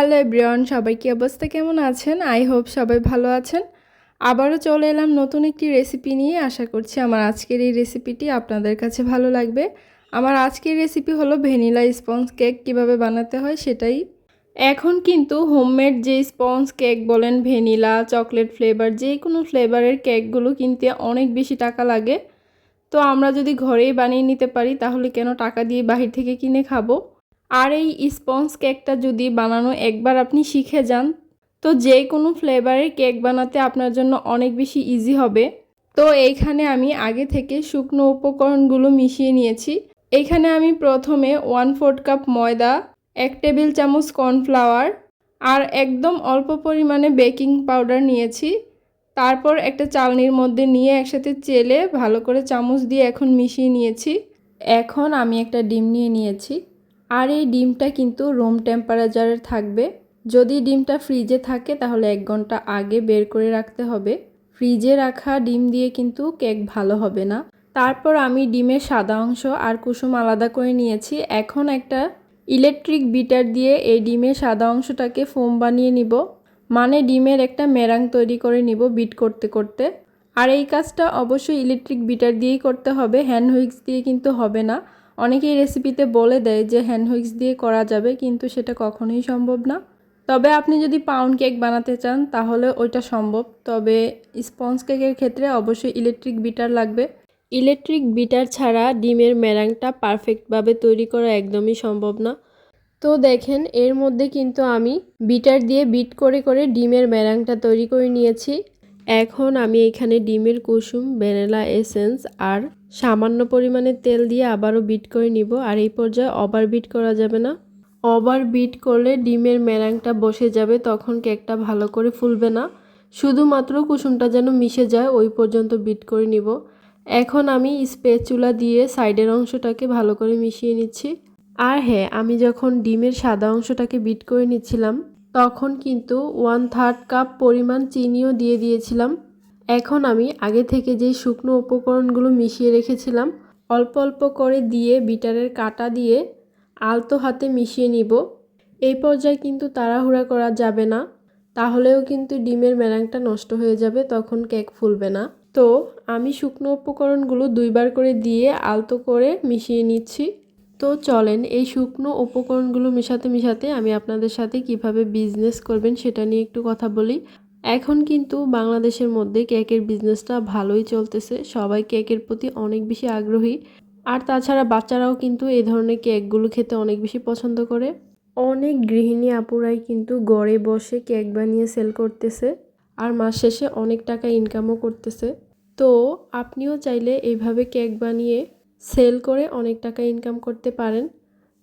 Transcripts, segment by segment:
Hello everyone, সবাই কি অবস্থা? কেমন আছেন? আই হোপ সবাই ভালো আছেন। আবারও চলে এলাম নতুন একটি রেসিপি নিয়ে। আশা করছি আমার আজকের এই রেসিপিটি আপনাদের কাছে ভালো লাগবে। আমার আজকের রেসিপি হলো ভ্যানিলা স্পঞ্জ কেক। কীভাবে বানাতে হয় সেটাই। এখন কিন্তু হোমমেড যে স্পঞ্জ কেক বলেন, ভ্যানিলা, চকলেট ফ্লেভার, যে কোনো ফ্লেভারের কেকগুলো কিনতে অনেক বেশি টাকা লাগে। তো আমরা যদি ঘরেই বানিয়ে নিতে পারি, তাহলে কেন টাকা দিয়ে বাহির থেকে কিনে খাব? আর এই স্পঞ্জ কেকটা যদি বানানো একবার আপনি শিখে যান, তো যে কোনো ফ্লেভারের কেক বানাতে আপনার জন্য অনেক বেশি ইজি হবে। তো এইখানে আমি আগে থেকে শুকনো উপকরণগুলো মিশিয়ে নিয়েছি। এইখানে আমি প্রথমে ওয়ান ফোর্থ কাপ ময়দা, এক টেবিল চামচ কর্নফ্লাওয়ার আর একদম অল্প পরিমাণে বেকিং পাউডার নিয়েছি। তারপর একটা চালনির মধ্যে নিয়ে একসাথে চেলে ভালো করে চামচ দিয়ে এখন মিশিয়ে নিয়েছি। এখন আমি একটা ডিম নিয়ে নিয়েছি। আর এই ডিমটা কিন্তু রুম টেম্পারেচারের থাকবে। যদি ডিমটা ফ্রিজে থাকে, তাহলে এক ঘণ্টা আগে বের করে রাখতে হবে। ফ্রিজে রাখা ডিম দিয়ে কিন্তু কেক ভালো হবে না। তারপর আমি ডিমের সাদা অংশ আর কুসুম আলাদা করে নিয়েছি। এখন একটা ইলেকট্রিক বিটার দিয়ে এই ডিমের সাদা অংশটাকে ফোম বানিয়ে নিব। মানে ডিমের একটা মেরাং তৈরি করে নিব বিট করতে করতে। আর এই কাজটা অবশ্যই ইলেকট্রিক বিটার দিয়েই করতে হবে। হ্যান্ড হুইক্স দিয়ে কিন্তু হবে না। অনেকেই রেসিপিতে বলে দেয় যে হ্যান্ড হুইক্স দিয়ে করা যাবে, কিন্তু সেটা কখনোই সম্ভব না। তবে আপনি যদি পাউন্ড কেক বানাতে চান, তাহলে ওইটা সম্ভব। তবে স্পঞ্জ কেকের ক্ষেত্রে অবশ্যই ইলেকট্রিক বিটার লাগবে। ইলেকট্রিক বিটার ছাড়া ডিমের মেরাংটা পারফেক্টভাবে তৈরি করা একদমই সম্ভব না। তো দেখেন, এর মধ্যে কিন্তু আমি বিটার দিয়ে বিট করে করে ডিমের মেরাংটা তৈরি করে নিয়েছি। এখন আমি এখানে ডিমের কুসুম, ভ্যানিলা এসেন্স আর সামান্য পরিমাণে তেল দিয়ে আবারও বিট করে নিব। আর এই পর্যায়ে ওভার বিট করা যাবে না। ওভার বিট করলে ডিমের মেরাংটা বসে যাবে, তখন কেকটা ভালো করে ফুলবে না। শুধুমাত্র কুসুমটা যেন মিশে যায়, ওই পর্যন্ত বিট করে নিব। এখন আমি স্পেচুলা দিয়ে সাইডের অংশটাকে ভালো করে মিশিয়ে নিচ্ছি। আর হ্যাঁ আমি যখন ডিমের সাদা অংশটাকে বিট করে নিচ্ছিলাম তখন কিন্তু ওয়ান থার্ড কাপ পরিমাণ চিনিও দিয়ে দিয়েছিলাম। এখন আমি আগে থেকে যে শুকনো উপকরণগুলো মিশিয়ে রেখেছিলাম, অল্প অল্প করে দিয়ে বিটারের কাটা দিয়ে আলতো হাতে মিশিয়ে নিব। এই পর্যায়ে কিন্তু তাড়াহুড়া করা যাবে না, তাহলেও কিন্তু ডিমের মেরাংটা নষ্ট হয়ে যাবে, তখন কেক ফুলবে না। তো আমি শুকনো উপকরণগুলো দুইবার করে দিয়ে আলতো করে মিশিয়ে নিচ্ছি। তো চলেন এই শুকনো উপকরণগুলো মেশাতে মেশাতে আমি আপনাদের সাথে কীভাবে বিজনেস করবেন সেটা নিয়ে একটু কথা বলি। এখন কিন্তু বাংলাদেশের মধ্যে কেকের বিজনেসটা ভালোই চলতেছে। সবাই কেকের প্রতি অনেক বেশি আগ্রহী। আর তাছাড়া বাচ্চারাও কিন্তু এই ধরনের কেকগুলো খেতে অনেক বেশি পছন্দ করে। অনেক গৃহিণী আপুরাই কিন্তু গড়ে বসে কেক বানিয়ে সেল করতেছে। আর মাস শেষে অনেক টাকা ইনকামও করতেছে। তো আপনিও চাইলে এইভাবে কেক বানিয়ে সেল করে অনেক টাকা ইনকাম করতে পারেন।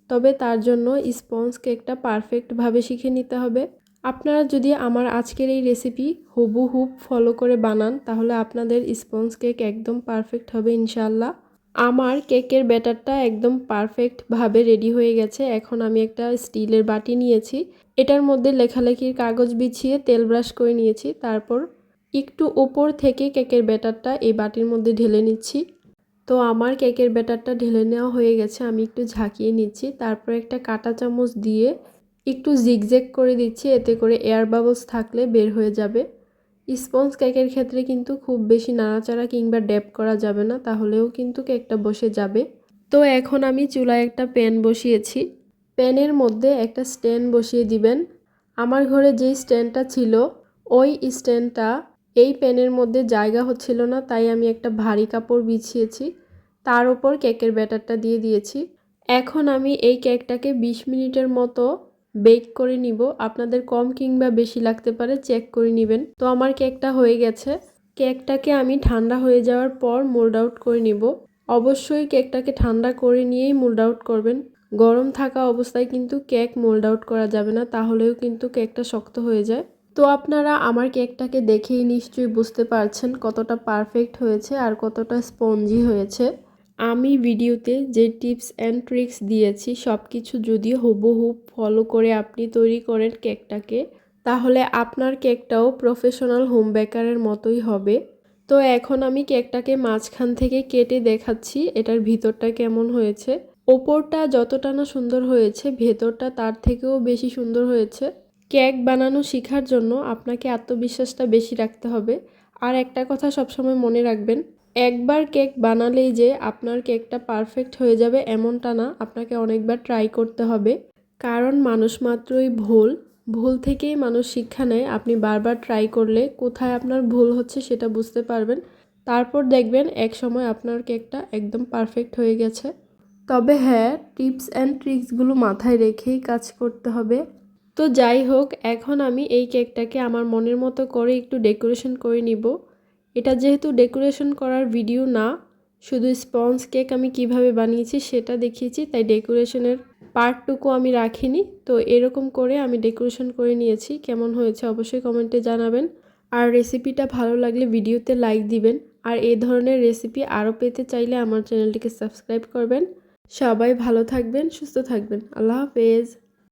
তবে তার জন্য স্পঞ্জ কেকটা পারফেক্টভাবে শিখে নিতে হবে। আপনারা যদি আমার আজকের এই রেসিপি হুবহুব ফলো করে বানান, তাহলে আপনাদের স্পঞ্জ কেক একদম পারফেক্ট হবে ইনশাল্লাহ আমার কেকের ব্যাটারটা একদম পারফেক্টভাবে রেডি হয়ে গেছে। এখন আমি একটা স্টিলের বাটি নিয়েছি। এটার মধ্যে লেখালেখির কাগজ বিছিয়ে তেল ব্রাশ করে নিয়েছি। তারপর একটু ওপর থেকে কেকের ব্যাটারটা এই বাটির মধ্যে ঢেলে নিচ্ছি। তো আমার কেকের ব্যাটারটা ঢেলে নেওয়া হয়ে গেছে, আমি একটু ঝাঁকিয়ে নিচ্ছি। তারপর একটা কাঁটা চামচ দিয়ে একটু জিগজ্যাগ করে দিচ্ছি, এতে করে এয়ার বাবলস থাকলে বের হয়ে যাবে। স্পঞ্জ কেকের ক্ষেত্রে কিন্তু খুব বেশি নাড়াচাড়া কিংবা ড্যাপ করা যাবে না, তাহলেও কিন্তু কেকটা বসে যাবে। তো এখন আমি চুলায় একটা প্যান বসিয়েছি। প্যানের মধ্যে একটা স্ট্যান্ড বসিয়ে দিবেন। আমার ঘরে যেই স্ট্যান্ডটা ছিল, ওই স্ট্যান্ডটা এই প্যানের মধ্যে জায়গা হচ্ছিল না, তাই আমি একটা ভারী কাপড় বিছিয়েছি। তার উপর কেকের ব্যাটারটা দিয়ে দিয়েছি। এখন আমি এই কেকটাকে ২০ মিনিটের মতো বেক করে নিব। আপনাদের কম কিংবা বেশি লাগতে পারে, চেক করে নেবেন। তো আমার কেকটা হয়ে গেছে। কেকটাকে আমি ঠান্ডা হয়ে যাওয়ার পর মোল্ড আউট করে নিব। অবশ্যই কেকটাকে ঠান্ডা করে নিয়েই মোল্ড আউট করবেন। গরম থাকা অবস্থায় কিন্তু কেক মোল্ড আউট করা যাবে না, তাহলেও কিন্তু কেকটা শক্ত হয়ে যায়। তো আপনারা আমার কেকটাকে দেখেই নিশ্চয়ই বুঝতে পারছেন কতটা পারফেক্ট হয়েছে আর কতটা স্পঞ্জি হয়েছে। আমি ভিডিওতে যে টিপস অ্যান্ড ট্রিক্স দিয়েছি সব কিছু যদি হুবহু ফলো করে আপনি তৈরি করেন কেকটাকে, তাহলে আপনার কেকটাও প্রফেশনাল হোম বেকারের মতোই হবে। তো এখন আমি কেকটাকে মাঝখান থেকে কেটে দেখাচ্ছি, এটার ভিতরটা কেমন হয়েছে। ওপরটা যতটা না সুন্দর হয়েছে, ভেতরটা তার থেকেও বেশি সুন্দর হয়েছে। কেক বানানো শেখার জন্য আপনাকে আত্মবিশ্বাসটা বেশি রাখতে হবে। আর একটা কথা সবসময় মনে রাখবেন, একবার কেক বানালেই যে আপনার কেকটা পারফেক্ট হয়ে যাবে এমনটা না, আপনাকে অনেকবার ট্রাই করতে হবে। কারণ মানুষ মাত্রই ভুল ভুল থেকেই মানুষ শিক্ষা নেয়। আপনি বারবার ট্রাই করলে কোথায় আপনার ভুল হচ্ছে সেটা বুঝতে পারবেন। তারপর দেখবেন এক সময় আপনার কেকটা একদম পারফেক্ট হয়ে গেছে। তবে হ্যাঁ টিপস অ্যান্ড ট্রিক্সগুলো মাথায় রেখেই কাজ করতে হবে। তো যাই হোক, এখন আমি এই কেকটাকে আমার মনের মতো করে একটু ডেকোরেশন করে নিব। এটা যেহেতু ডেকোরেশন করার ভিডিও না, শুধু স্পঞ্জ কেক আমি কীভাবে বানিয়েছি সেটা দেখিয়েছি, তাই ডেকোরেশনের পার্টটুকু আমি রাখিনি। তো এরকম করে আমি ডেকোরেশন করে নিয়েছি। কেমন হয়েছে অবশ্যই কমেন্টে জানাবেন। আর রেসিপিটা ভালো লাগলে ভিডিওতে লাইক দিবেন। আর এই ধরনের রেসিপি আরও পেতে চাইলে আমার চ্যানেলটিকে সাবস্ক্রাইব করবেন। সবাই ভালো থাকবেন, সুস্থ থাকবেন। আল্লাহ হাফেজ।